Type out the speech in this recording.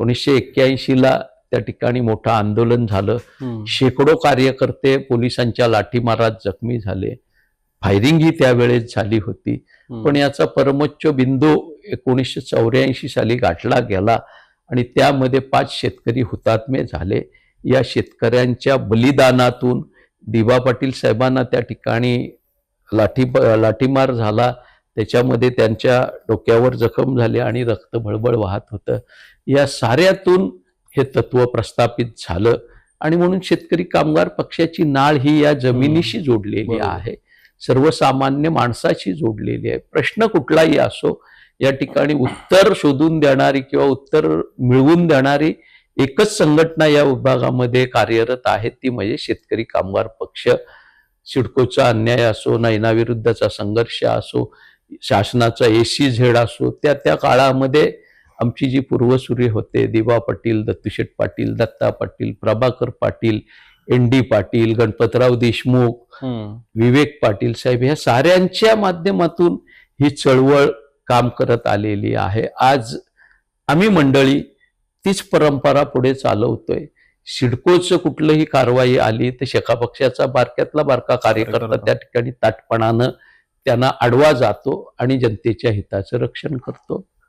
एकोणीसशे एक्क्याऐंशी ला त्या ठिकाणी मोठं आंदोलन झालं. शेकडो कार्यकर्ते पोलिसांच्या लाठीमारात जखमी झाले. फायरिंग ही त्यावेळेस झाली होती. पण याचा परमोच्च बिंदू एकोणीसशे चौऱ्याऐंशी साली गाठला गेला आणि त्यामध्ये पाच शेतकरी हुतात्मे झाले. या शेतकऱ्यांच्या बलिदानातून दिबा पाटील साहेबांना त्या ठिकाणी लाठी लाठीमार झाला. त्याच्यामध्ये त्यांच्या डोक्यावर जखम झाली आणि रक्त भळबळ वाहत होतं. या साऱ्यातून हे तत्व प्रस्थापित झालं आणि म्हणून शेतकरी कामगार पक्षाची नाळ ही या जमिनीशी जोडलेली. आहे. सर्वसामान्य माणसाशी जोडलेली आहे. प्रश्न कुठलाही असो या ठिकाणी उत्तर शोधून देणारी किंवा उत्तर मिळवून देणारी एकच संघटना या विभागामध्ये कार्यरत आहे ती म्हणजे शेतकरी कामगार पक्ष. सिडकोचा अन्याय असो नैनाविरुद्धचा संघर्ष असो शासनाचा एसी झेड असो त्या त्या काळामध्ये आमची जी पूर्वसुरी होते दिवा पाटील दत्तुशेठ पाटील दत्ता पाटील प्रभाकर पाटील एन डी पाटील गणपतराव देशमुख. विवेक पाटील साहेब ह्या साऱ्यांच्या माध्यमातून ही चळवळ काम करत आलेली आहे आज आम्ही मंडळी तीच परंपरा पुढे चालवतोय सिडकोचं कुठलंही कारवाई आली तर शेका पक्षाचा बारक्यातला बारका कार्यकर्ता. त्या ठिकाणी ताटपणानं त्यांना आडवा जातो आणि जनतेच्या हिताचं रक्षण करतो.